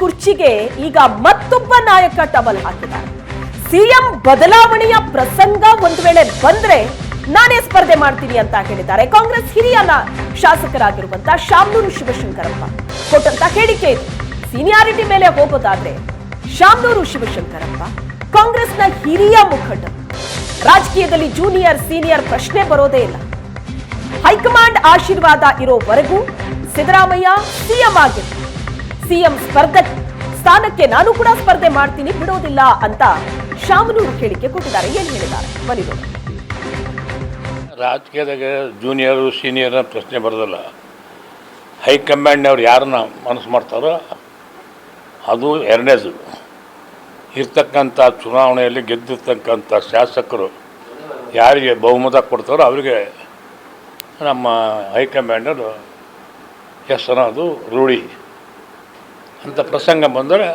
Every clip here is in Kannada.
ಕುರ್ಚಿಗೆ ಈಗ ಮತ್ತೊಬ್ಬ ನಾಯಕ ಟಬಲ್ ಹಾಕಿದ್ದಾರೆ. ಸಿಎಂ ಬದಲಾವಣೆಯ ಪ್ರಸಂಗ ಒಂದು ವೇಳೆ ಬಂದ್ರೆ ನಾನೇ ಸ್ಪರ್ಧೆ ಮಾಡ್ತೀನಿ ಅಂತ ಹೇಳಿದ್ದಾರೆ. ಕಾಂಗ್ರೆಸ್ ಹಿರಿಯ ಶಾಸಕರಾಗಿರುವಂತ ಶಾಮನೂರು ಶಿವಶಂಕರಪ್ಪ. ಕೊಟ್ಟಂತ ಹೇಳಿಕೆ ಇದು. ಸೀನಿಯಾರಿಟಿ ಮೇಲೆ ಹೋಗೋದಾದ್ರೆ ಶಾಮನೂರು ಶಿವಶಂಕರಪ್ಪ, ಕಾಂಗ್ರೆಸ್ನ ಹಿರಿಯ ಮುಖಂಡ. ರಾಜಕೀಯದಲ್ಲಿ ಜೂನಿಯರ್ ಸೀನಿಯರ್ ಪ್ರಶ್ನೆ ಬರೋದೇ ಇಲ್ಲ. ಹೈಕಮಾಂಡ್ ಆಶೀರ್ವಾದ ಇರೋವರೆಗೂ ಸಿದ್ದರಾಮಯ್ಯ ಸಿಎಂ ಆಗಿದ್ರು ಸಿಎಂ ಸ್ಪರ್ಧೆ ಸ್ಥಾನಕ್ಕೆ ನಾನು ಕೂಡ ಸ್ಪರ್ಧೆ ಮಾಡ್ತೀನಿ, ಬಿಡೋದಿಲ್ಲ ಅಂತ ಶಾಮನೂರು ಹೇಳಿಕೆ ಕೊಟ್ಟಿದ್ದಾರೆ. ಏನ್ ಹೇಳಿದ್ದಾರೆ. ರಾಜಕೀಯದಾಗ ಜೂನಿಯರು ಸೀನಿಯರ್ ಪ್ರಶ್ನೆ ಬರೋದಿಲ್ಲ. ಹೈಕಮಾಂಡ್ನವ್ರು ಯಾರನ್ನ ಮನಸ್ಸು ಮಾಡ್ತಾರೋ ಅದು ಎರಡನೇದು. ಇರ್ತಕ್ಕಂಥ ಚುನಾವಣೆಯಲ್ಲಿ ಗೆದ್ದಿರ್ತಕ್ಕಂಥ ಶಾಸಕರು ಯಾರಿಗೆ ಬಹುಮತ ಕೊಡ್ತಾರೋ ಅವರಿಗೆ ನಮ್ಮ ಹೈಕಮಾಂಡರು ಹೆಸರು ಅದು ರೂಢಿ. ಅಂತ ಪ್ರಸಂಗ ಬಂದರೆ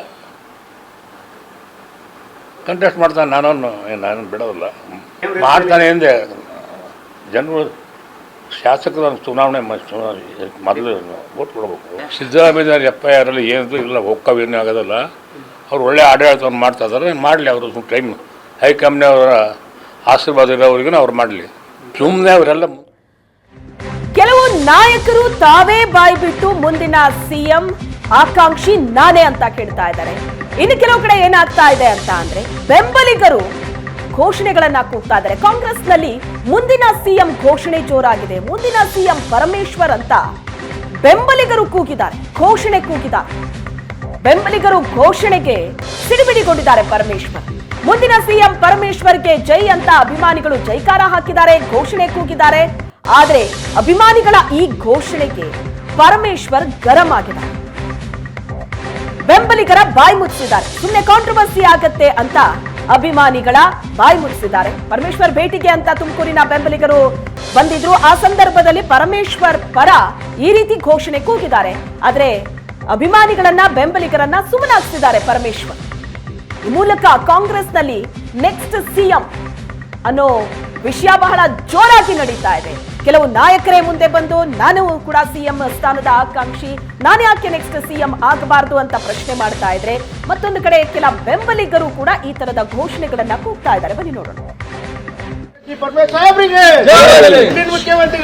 ಕಂಟೆಸ್ಟ್ ಮಾಡ್ತಾನೆ ನಾನು ನಾನು ಬಿಡೋದಿಲ್ಲ. ಮಾಡ್ತಾನೆ ಎಂದೆ ಜನರು ಶಾಸಕರ ಚುನಾವಣೆ ಮೊದಲು ಓಟ್ ಕೊಡಬೇಕು. ಸಿದ್ದರಾಮಯ್ಯ ಎಫ್ ಐ ಆರಲ್ಲಿ ಏನಿದ್ರು ಇಲ್ಲ ಒಕ್ಕವೇನೂ ಆಗೋದಿಲ್ಲ. ಅವ್ರು ಒಳ್ಳೆ ಆಡಳಿತವನ್ನು ಮಾಡ್ತಾ ಇದ್ದಾರೆ ಮಾಡಲಿ ಅವರು ಟೈಮ್. ಹೈಕಮಾಂಡ್ನವರ ಆಶೀರ್ವಾದ ಇರೋವ್ರಿಗೂ ಅವ್ರು ಮಾಡಲಿ. ಸುಮ್ಮನೆ ಅವರೆಲ್ಲ ಕೆಲವು ನಾಯಕರು ತಾವೇ ಬಾಯಿ ಬಿಟ್ಟು ಮುಂದಿನ ಸಿಎಂ ಆಕಾಂಕ್ಷಿ ನಾನೇ ಅಂತ ಕೇಳ್ತಾ ಇದ್ದಾರೆ. ಇನ್ನು ಕೆಲವು ಕಡೆ ಏನಾಗ್ತಾ ಇದೆ ಅಂತ ಅಂದ್ರೆ ಬೆಂಬಲಿಗರು ಘೋಷಣೆಗಳನ್ನ ಕೂಗ್ತಾ ಇದ್ದಾರೆ. ಕಾಂಗ್ರೆಸ್ನಲ್ಲಿ ಮುಂದಿನ ಸಿಎಂ ಘೋಷಣೆ ಜೋರಾಗಿದೆ. ಮುಂದಿನ ಸಿಎಂ ಪರಮೇಶ್ವರ್ ಅಂತ ಬೆಂಬಲಿಗರು ಕೂಗಿದ್ದಾರೆ. ಘೋಷಣೆ ಕೂಗಿದ್ದಾರೆ. ಬೆಂಬಲಿಗರು ಘೋಷಣೆಗೆ ಸಿಡಿಬಿಡಿಗೊಂಡಿದ್ದಾರೆ ಪರಮೇಶ್ವರ್. ಮುಂದಿನ ಸಿಎಂ ಪರಮೇಶ್ವರ್ಗೆ ಜೈ ಅಂತ ಅಭಿಮಾನಿಗಳು ಜೈಕಾರ ಹಾಕಿದ್ದಾರೆ, ಘೋಷಣೆ ಕೂಗಿದ್ದಾರೆ. ಆದರೆ ಅಭಿಮಾನಿಗಳ ಈ ಘೋಷಣೆಗೆ ಪರಮೇಶ್ವರ್ ಗರಂ ಆಗಿದ್ದಾರೆ ಬೆಂಬಲಿಗರ ಬಾಯಿ ಮುಚ್ಚಿದ್ದಾರೆ. ಸುಮ್ಮನೆ ಕಾಂಟ್ರವರ್ಸಿ ಆಗತ್ತೆ ಅಂತ ಅಭಿಮಾನಿಗಳ ಬಾಯಿ ಮುಚ್ಚಿದ್ದಾರೆ. ಪರಮೇಶ್ವರ್ ಭೇಟಿಗೆ ಅಂತ ತುಮಕೂರಿನ ಬೆಂಬಲಿಗರು ಬಂದಿದ್ರು. ಆ ಸಂದರ್ಭದಲ್ಲಿ ಪರಮೇಶ್ವರ್ ಪರ ಈ ರೀತಿ ಘೋಷಣೆ ಕೂಗಿದ್ದಾರೆ. ಆದ್ರೆ ಅಭಿಮಾನಿಗಳನ್ನ, ಬೆಂಬಲಿಗರನ್ನ ಸುಮ್ಮನಾಗ್ತಿದ್ದಾರೆ ಪರಮೇಶ್ವರ್. ಈ ಮೂಲಕ ಕಾಂಗ್ರೆಸ್ನಲ್ಲಿ ನೆಕ್ಸ್ಟ್ ಸಿಎಂ ಅನ್ನೋ ವಿಷಯ ಬಹಳ ಜೋರಾಗಿ ನಡೀತಾ ಇದೆ. ಕೆಲವು ನಾಯಕರೇ ಮುಂದೆ ಬಂದು ನಾನು ಕೂಡ ಸಿಎಂ ಸ್ಥಾನದ ಆಕಾಂಕ್ಷಿ ನಾನು ಯಾಕೆ ನೆಕ್ಸ್ಟ್ ಸಿಎಂ ಆಗಬಾರದು ಅಂತ ಪ್ರಶ್ನೆ ಮಾಡ್ತಾ ಇದ್ರೆ ಮತ್ತೊಂದು ಕಡೆ ಕೆಲ ಬೆಂಬಲಿಗರು ಕೂಡ ಈ ತರದ ಘೋಷಣೆಗಳನ್ನ ಕೂಗ್ತಾ ಇದ್ದಾರೆ. ಬನ್ನಿ ನೋಡೋಣ. ಮುಖ್ಯಮಂತ್ರಿ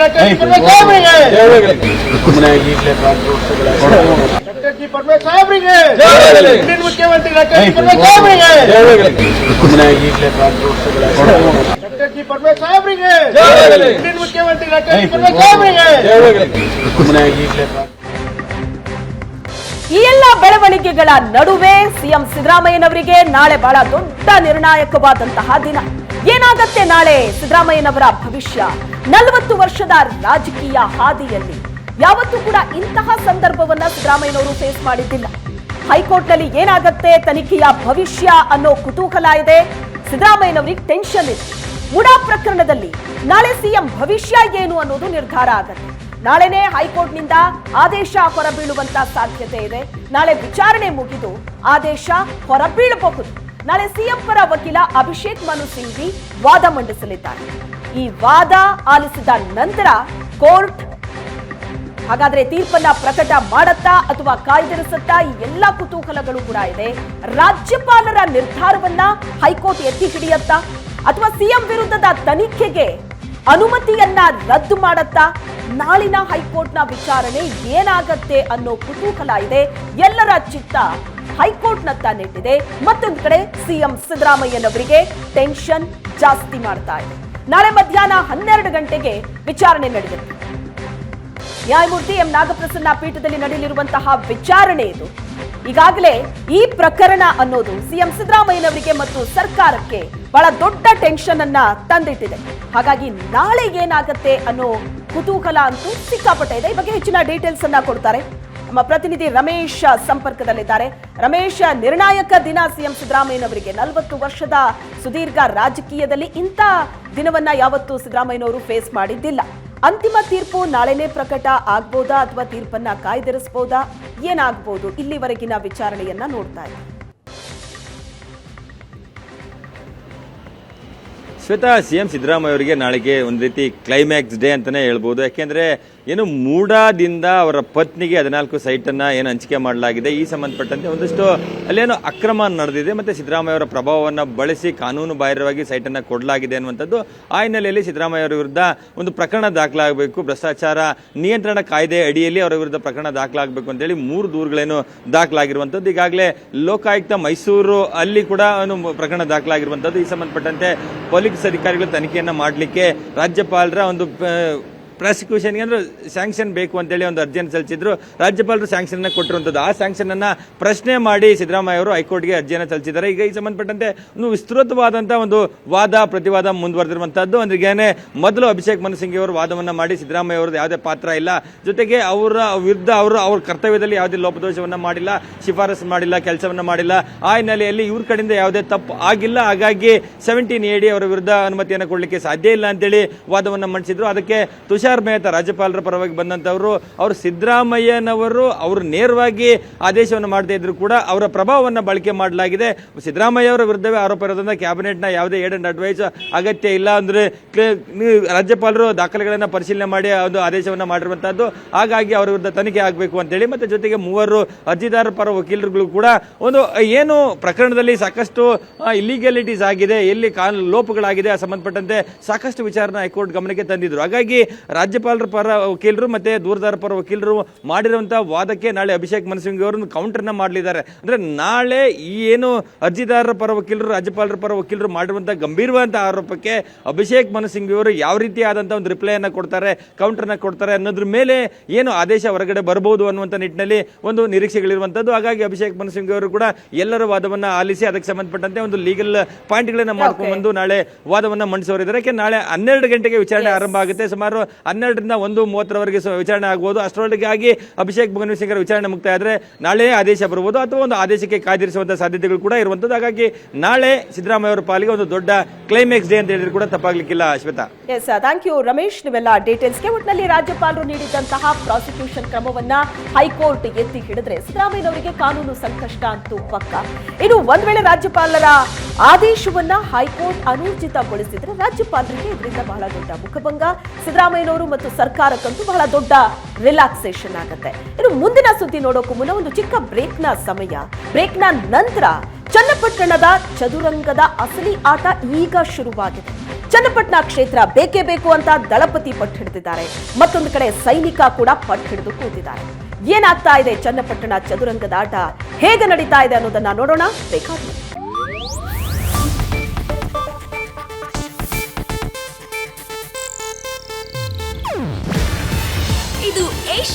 ಈ ಎಲ್ಲ ಬೆಳವಣಿಗೆಗಳ ನಡುವೆ ಸಿಎಂ ಸಿದ್ದರಾಮಯ್ಯನವರಿಗೆ ನಾಳೆ ಬಹಳ ದೊಡ್ಡ ನಿರ್ಣಾಯಕವಾದಂತಹ ದಿನ. ಏನಾಗತ್ತೆ ನಾಳೆ ಸಿದ್ದರಾಮಯ್ಯನವರ ಭವಿಷ್ಯ? ನಲವತ್ತು ವರ್ಷದ ರಾಜಕೀಯ ಹಾದಿಯಲ್ಲಿ. ಯಾವತ್ತೂ ಕೂಡ ಇಂತಹ ಸಂದರ್ಭವನ್ನ ಸಿದ್ದರಾಮಯ್ಯನವರು ಫೇಸ್ ಮಾಡಿದ್ದಿಲ್ಲ. ಹೈಕೋರ್ಟ್ನಲ್ಲಿ ಏನಾಗತ್ತೆ ತನಿಖೆಯ ಭವಿಷ್ಯ ಅನ್ನೋ ಕುತೂಹಲ ಇದೆ. ಸಿದ್ದರಾಮಯ್ಯನವರಿಗೆ ಟೆನ್ಷನ್ ಇದೆ. ಮುಡಾ ಪ್ರಕರಣದಲ್ಲಿ ನಾಳೆ ಸಿಎಂ ಭವಿಷ್ಯ ಏನು ಅನ್ನೋದು ನಿರ್ಧಾರ ಆಗತ್ತೆ. ನಾಳೆನೇ ಹೈಕೋರ್ಟ್ನಿಂದ ಆದೇಶ ಹೊರಬೀಳುವಂತ ಸಾಧ್ಯತೆ ಇದೆ. ನಾಳೆ ವಿಚಾರಣೆ ಮುಗಿದು ಆದೇಶ ಹೊರಬೀಳಬಹುದು. ನಾಳೆ ಸಿಎಂ ಪರ ವಕೀಲ ಅಭಿಷೇಕ್ ಮನು ಸಿಂಘ್ವಿ ವಾದ ಮಂಡಿಸಲಿದ್ದಾರೆ. ಈ ವಾದ ಆಲಿಸಿದ ನಂತರ ಕೋರ್ಟ್ ಹಾಗಾದ್ರೆ ತೀರ್ಪನ್ನ ಪ್ರಕಟ ಮಾಡತ್ತಾ ಅಥವಾ ಕಾಯ್ದಿರಿಸುತ್ತಾ ಈ ಎಲ್ಲಾ ಕುತೂಹಲಗಳು ಕೂಡ ಇದೆ. ರಾಜ್ಯಪಾಲರ ನಿರ್ಧಾರವನ್ನ ಹೈಕೋರ್ಟ್ ಎತ್ತಿ ಹಿಡಿಯತ್ತಾ? ಅಥವಾ ಸಿಎಂ ವಿರುದ್ಧದ ತನಿಖೆಗೆ ಅನುಮತಿಯನ್ನ ರದ್ದು ಮಾಡತ್ತಾ ನಾಳಿನ ಹೈಕೋರ್ಟ್ನ ವಿಚಾರಣೆ ಏನಾಗತ್ತೆ ಅನ್ನೋ ಕುತೂಹಲ ಇದೆ. ಎಲ್ಲರ ಚಿತ್ತ ಹೈಕೋರ್ಟ್ನತ್ತ ನೆಟ್ಟಿದೆ. ಮತ್ತೊಂದು ಕಡೆ ಸಿಎಂ ಸಿದ್ದರಾಮಯ್ಯನವರಿಗೆ ಟೆನ್ಷನ್ ಜಾಸ್ತಿ ಮಾಡ್ತಾ ಇದೆ. ನಾಳೆ ಮಧ್ಯಾಹ್ನ ಹನ್ನೆರಡು ಗಂಟೆಗೆ ವಿಚಾರಣೆ ನಡೆಯುತ್ತೆ. ನ್ಯಾಯಮೂರ್ತಿ ಎಂ ನಾಗಪ್ರಸನ್ನ ಪೀಠದಲ್ಲಿ ನಡೆಯಲಿರುವಂತಹ ವಿಚಾರಣೆ ಇದು. ಈಗಾಗಲೇ ಈ ಪ್ರಕರಣ ಅನ್ನೋದು ಸಿಎಂ ಸಿದ್ದರಾಮಯ್ಯನವರಿಗೆ ಮತ್ತು ಸರ್ಕಾರಕ್ಕೆ ಬಹಳ ದೊಡ್ಡ ಟೆನ್ಷನ್ ಅನ್ನ ತಂದಿಟ್ಟಿದೆ. ಹಾಗಾಗಿ ನಾಳೆ ಏನಾಗುತ್ತೆ ಅನ್ನೋ ಕುತೂಹಲ ಅಂತೂ ಸಿಕ್ಕಾಪಟ್ಟೆ ಇದೆ. ಈ ಬಗ್ಗೆ ಹೆಚ್ಚಿನ ಡೀಟೇಲ್ಸ್ ಅನ್ನ ಕೊಡ್ತಾರೆ. ನಮ್ಮ ಪ್ರತಿನಿಧಿ ರಮೇಶ್ ಸಂಪರ್ಕದಲ್ಲಿದ್ದಾರೆ. ರಮೇಶ್, ನಿರ್ಣಾಯಕ ದಿನ ಸಿಎಂ ಸಿದ್ದರಾಮಯ್ಯನವರಿಗೆ. ನಲವತ್ತು ವರ್ಷದ ಸುದೀರ್ಘ ರಾಜಕೀಯದಲ್ಲಿ ಇಂಥ ದಿನವನ್ನ ಯಾವತ್ತೂ ಸಿದ್ದರಾಮಯ್ಯನವರು ಫೇಸ್ ಮಾಡಿದ್ದಿಲ್ಲ. ಅಂತಿಮ ತೀರ್ಪು ನಾಳೆನೇ ಪ್ರಕಟ ಆಗ್ಬೋದಾ ಅಥವಾ ತೀರ್ಪನ್ನ ಕಾಯ್ದಿರಿಸಬಹುದಾ ಏನಾಗ್ಬೋದು? ಇಲ್ಲಿವರೆಗಿನ ವಿಚಾರಣೆಯನ್ನ ನೋಡ್ತಾ ಇದ್ದೀವಿ ಶ್ವೇತಾ ಸಿ ಎಂ ಸಿದ್ದರಾಮಯ್ಯ ಅವರಿಗೆ ನಾಳೆಗೆ ಒಂದು ರೀತಿ ಕ್ಲೈಮ್ಯಾಕ್ಸ್ ಡೇ ಅಂತಲೇ ಹೇಳ್ಬೋದು. ಯಾಕೆಂದ್ರೆ ಏನು ಮೂಡಾದಿಂದ ಅವರ ಪತ್ನಿಗೆ ಹದಿನಾಲ್ಕು ಸೈಟನ್ನು ಏನು ಹಂಚಿಕೆ ಮಾಡಲಾಗಿದೆ. ಈ ಸಂಬಂಧಪಟ್ಟಂತೆ ಒಂದಷ್ಟು ಅಲ್ಲೇನೋ ಅಕ್ರಮ ನಡೆದಿದೆ. ಮತ್ತು ಸಿದ್ದರಾಮಯ್ಯ ಅವರ ಪ್ರಭಾವವನ್ನು ಬಳಸಿ ಕಾನೂನು ಬಾಹಿರವಾಗಿ ಸೈಟನ್ನು ಕೊಡಲಾಗಿದೆ ಅನ್ನುವಂಥದ್ದು ಆ ಹಿನ್ನೆಲೆಯಲ್ಲಿ ಸಿದ್ದರಾಮಯ್ಯ ಅವರ ವಿರುದ್ಧ ಒಂದು ಪ್ರಕರಣ ದಾಖಲಾಗಬೇಕು. ಭ್ರಷ್ಟಾಚಾರ ನಿಯಂತ್ರಣ ಕಾಯ್ದೆ ಅಡಿಯಲ್ಲಿ ಅವರ ವಿರುದ್ಧ ಪ್ರಕರಣ ದಾಖಲಾಗಬೇಕು ಅಂತೇಳಿ ಮೂರು ದೂರುಗಳೇನು ದಾಖಲಾಗಿರುವಂಥದ್ದು. ಈಗಾಗಲೇ ಲೋಕಾಯುಕ್ತ ಮೈಸೂರು ಅಲ್ಲಿ ಕೂಡ ಒಂದು ಪ್ರಕರಣ ದಾಖಲಾಗಿರುವಂಥದ್ದು. ಈ ಸಂಬಂಧಪಟ್ಟಂತೆ ಪೊಲೀಸ್ ಅಧಿಕಾರಿಗಳು ತನಿಖೆಯನ್ನು ಮಾಡಲಿಕ್ಕೆ ರಾಜ್ಯಪಾಲರ ಒಂದು ಪ್ರಾಸಿಕ್ಯೂಷನ್ಗೆ ಅಂದ್ರೆ ಸ್ಯಾಂಕ್ಷನ್ ಬೇಕು ಅಂತೇಳಿ ಒಂದು ಅರ್ಜಿಯನ್ನು ಸಲ್ಲಿಸಿದ್ರು. ರಾಜ್ಯಪಾಲರು ಸ್ಯಾಂಕ್ಷನ್ ಕೊಟ್ಟಿರುವಂಥದ್ದು ಆ ಸ್ಯಾಂಕ್ಷನ್ ಅನ್ನ ಪ್ರಶ್ನೆ ಮಾಡಿ ಸಿದ್ದರಾಮಯ್ಯ ಅವರು ಹೈಕೋರ್ಟ್ಗೆ ಅರ್ಜಿಯನ್ನು ಸಲ್ಲಿಸಿದ್ದಾರೆ. ಈಗ ಈ ಸಂಬಂಧಪಟ್ಟಂತೆ ಒಂದು ವಿಸ್ತೃತವಾದಂತಹ ಒಂದು ವಾದ, ಪ್ರತಿವಾದ ಮುಂದುವರೆದಿರುವಂತಹದ್ದು. ಅಂದ್ರಿಗೇನೆ ಮೊದಲು ಅಭಿಷೇಕ್ ಮನು ಸಿಂಗ್ ಅವರು ವಾದವನ್ನು ಮಾಡಿ ಸಿದ್ದರಾಮಯ್ಯ ಅವರದ್ದು ಯಾವುದೇ ಪಾತ್ರ ಇಲ್ಲ. ಜೊತೆಗೆ ಅವರ ವಿರುದ್ಧ ಅವರು ಅವ್ರ ಕರ್ತವ್ಯದಲ್ಲಿ ಯಾವುದೇ ಲೋಪದೋಷವನ್ನು ಮಾಡಿಲ್ಲ, ಶಿಫಾರಸು ಮಾಡಿಲ್ಲ, ಕೆಲಸವನ್ನು ಮಾಡಿಲ್ಲ. ಆ ಹಿನ್ನೆಲೆಯಲ್ಲಿ ಇವ್ರ ಕಡೆಯಿಂದ ಯಾವುದೇ ತಪ್ಪು ಆಗಿಲ್ಲ. ಹಾಗಾಗಿ ಸೆವೆಂಟೀನ್ ಎಡಿ ಅವರ ವಿರುದ್ಧ ಅನುಮತಿಯನ್ನು ಕೊಡಲಿಕ್ಕೆ ಸಾಧ್ಯ ಇಲ್ಲ ಅಂತೇಳಿ ವಾದವನ್ನು ಮಂಡಿಸಿದ್ರು. ಅದಕ್ಕೆ ತುಷಾರ್ ಮೆಹ್ತಾ ರಾಜ್ಯಪಾಲರ ಪರವಾಗಿ ಬಂದಂಥವರು ಅವರು ಸಿದ್ದರಾಮಯ್ಯನವರು ಅವರು ನೇರವಾಗಿ ಆದೇಶವನ್ನು ಮಾಡದೇ ಇದ್ರು ಕೂಡ ಅವರ ಪ್ರಭಾವವನ್ನು ಬಳಕೆ ಮಾಡಲಾಗಿದೆ. ಸಿದ್ದರಾಮಯ್ಯ ಅವರ ವಿರುದ್ಧವೇ ಆರೋಪ ಇರೋದ್ರಿಂದ ಕ್ಯಾಬಿನೆಟ್ನ ಯಾವುದೇ ಏಡ್ ಅಂಡ್ ಅಡ್ವೈಸ್ ಅಗತ್ಯ ಇಲ್ಲ ಅಂದ್ರೆ ರಾಜ್ಯಪಾಲರು ದಾಖಲೆಗಳನ್ನು ಪರಿಶೀಲನೆ ಮಾಡಿ ಒಂದು ಆದೇಶವನ್ನು ಮಾಡಿರುವಂಥದ್ದು ಹಾಗಾಗಿ ಅವರ ವಿರುದ್ಧ ತನಿಖೆ ಆಗಬೇಕು ಅಂತೇಳಿ, ಮತ್ತೆ ಜೊತೆಗೆ ಮೂವರು ಅರ್ಜಿದಾರ ಪರ ವಕೀಲರುಗಳು ಕೂಡ ಒಂದು ಏನು ಪ್ರಕರಣದಲ್ಲಿ ಸಾಕಷ್ಟು ಇಲ್ಲಿಗ್ಯಾಲಿಟೀಸ್ ಆಗಿದೆ, ಎಲ್ಲಿ ಕಾನೂನು ಲೋಪಗಳಾಗಿದೆ ಸಂಬಂಧಪಟ್ಟಂತೆ ಸಾಕಷ್ಟು ವಿಚಾರನ ಹೈಕೋರ್ಟ್ ಗಮನಕ್ಕೆ ತಂದಿದ್ರು. ಹಾಗಾಗಿ ರಾಜ್ಯಪಾಲರ ಪರ ವಕೀಲರು ಮತ್ತೆ ದೂರದಾರ ಪರ ವಕೀಲರು ಮಾಡಿರುವಂಥ ವಾದಕ್ಕೆ ನಾಳೆ ಅಭಿಷೇಕ್ ಮನಸಿಂಗ್ ಅವರು ಕೌಂಟರ್ನ ಮಾಡಲಿದ್ದಾರೆ. ಅಂದ್ರೆ ನಾಳೆ ಈ ಏನು ಅರ್ಜಿದಾರರ ಪರ ವಕೀಲರು ರಾಜ್ಯಪಾಲರ ಪರ ವಕೀಲರು ಮಾಡಿರುವಂತಹ ಗಂಭೀರವಾದಂತಹ ಆರೋಪಕ್ಕೆ ಅಭಿಷೇಕ್ ಮನಸಿಂಗ್ ಅವರು ಯಾವ ರೀತಿಯಾದಂಥ ಒಂದು ರಿಪ್ಲೈಯನ್ನು ಕೊಡ್ತಾರೆ ಕೌಂಟರ್ನ ಕೊಡ್ತಾರೆ ಅನ್ನೋದ್ರ ಮೇಲೆ ಏನು ಆದೇಶ ಹೊರಗಡೆ ಬರಬಹುದು ಅನ್ನುವಂಥ ನಿಟ್ಟಿನಲ್ಲಿ ಒಂದು ನಿರೀಕ್ಷೆಗಳಿರುವಂಥದ್ದು ಹಾಗಾಗಿ ಅಭಿಷೇಕ್ ಮನಸಿಂಗ್ ಅವರು ಕೂಡ ಎಲ್ಲರ ವಾದವನ್ನ ಆಲಿಸಿ ಅದಕ್ಕೆ ಸಂಬಂಧಪಟ್ಟಂತೆ ಒಂದು ಲೀಗಲ್ ಪಾಯಿಂಟ್ಗಳನ್ನು ಮಾಡ್ಕೊಂಡು ಬಂದು ನಾಳೆ ವಾದವನ್ನ ಮಂಡಿಸೋರಿದ್ದಾರೆ ಯಾಕೆ ನಾಳೆ ಹನ್ನೆರಡು ಗಂಟೆಗೆ ವಿಚಾರಣೆ ಆರಂಭ ಆಗುತ್ತೆ. ಸುಮಾರು ಹನ್ನೆರಡರಿಂದ ಒಂದು ಮೂವತ್ತರವರೆಗೆ ವಿಚಾರಣೆ ಆಗ್ಬೋದು. ಅಷ್ಟರೊಳಗಾಗಿ ಅಭಿಷೇಕ್ ಮಗನ್ ಸಿಂಗ್ ವಿಚಾರಣೆ ಮುಕ್ತಾಯ ಆದರೆ ನಾಳೆ ಆದೇಶ ಬರಬಹುದು ಅಥವಾ ಒಂದು ಆದೇಶಕ್ಕೆ ಕಾದಿರಿಸುವಂತಹ ಸಾಧ್ಯತೆಗಳು ಕೂಡ ಇರುವಂತದ್ದು. ಹಾಗಾಗಿ ನಾಳೆ ಸಿದ್ದರಾಮಯ್ಯ ಅವರ ಪಾಲಿಗೆ ಒಂದು ದೊಡ್ಡ ಕ್ಲೈಮ್ಯಾಕ್ಸ್ ಡೇ ಅಂತ ಹೇಳಿದ್ರು ಕೂಡ ತಪ್ಪಾಗ್ಲಿಕ್ಕಿಲ್ಲ Shweta yes thank you Ramesh. ನೀವೆಲ್ಲ ಡೀಟೇಲ್ಸ್ಗೆ ಒಟ್ಟಿನಲ್ಲಿ ರಾಜ್ಯಪಾಲರು ನೀಡಿದಂತಹ ಪ್ರಾಸಿಕ್ಯೂಷನ್ ಕ್ರಮವನ್ನ ಹೈಕೋರ್ಟ್ ಎತ್ತಿ ಹಿಡಿದ್ರೆ ಸಿದ್ದರಾಮಯ್ಯನವರಿಗೆ ಕಾನೂನು ಸಂಕಷ್ಟ ಅಂತೂ ಪಕ್ಕ. ಇನ್ನು ಒಂದ್ ವೇಳೆ ರಾಜ್ಯಪಾಲರ ಆದೇಶವನ್ನ ಹೈಕೋರ್ಟ್ ಅನೂರ್ಜಿತಗೊಳಿಸಿದ್ರೆ ರಾಜ್ಯಪಾಲರಿಗೆ ಇದರಿಂದ ಬಹಳ ದೊಡ್ಡ ಮುಖಭಂಗ. ಸಿದ್ದರಾಮಯ್ಯನವರು ಮತ್ತು ಸರ್ಕಾರಕ್ಕಂತೂ ಬಹಳ ದೊಡ್ಡ ರಿಲ್ಯಾಕ್ಸೇಷನ್ ಆಗುತ್ತೆ. ಇನ್ನು ಮುಂದಿನ ಸುದ್ದಿ ನೋಡೋಕು ಮುನ್ನ ಒಂದು ಚಿಕ್ಕ ಬ್ರೇಕ್ನ ಸಮಯ. ಬ್ರೇಕ್ನ ನಂತರ ಚನ್ನಪಟ್ಟಣದ ಚದುರಂಗದ ಅಸಲಿ ಆಟ ಈಗ ಶುರುವಾಗಿದೆ. ಚನ್ನಪಟ್ಟಣ ಕ್ಷೇತ್ರ ಬೇಕೇ ಬೇಕು ಅಂತ ದಳಪತಿ ಪಟ್ಟು ಹಿಡಿದಿದ್ದಾರೆ. ಮತ್ತೊಂದು ಕಡೆ ಸೈನಿಕ ಕೂಡ ಪಟ್ಟು ಹಿಡಿದು ಕೂತಿದ್ದಾರೆ. ಏನಾಗ್ತಾ ಇದೆ ಚನ್ನಪಟ್ಟಣ ಚದುರಂಗದ ಆಟ? ಹೇಗೆ ನಡೀತಾ ಇದೆ ಅನ್ನೋದನ್ನ ನೋಡೋಣ. ಬೇಕಾದ್ರೆ.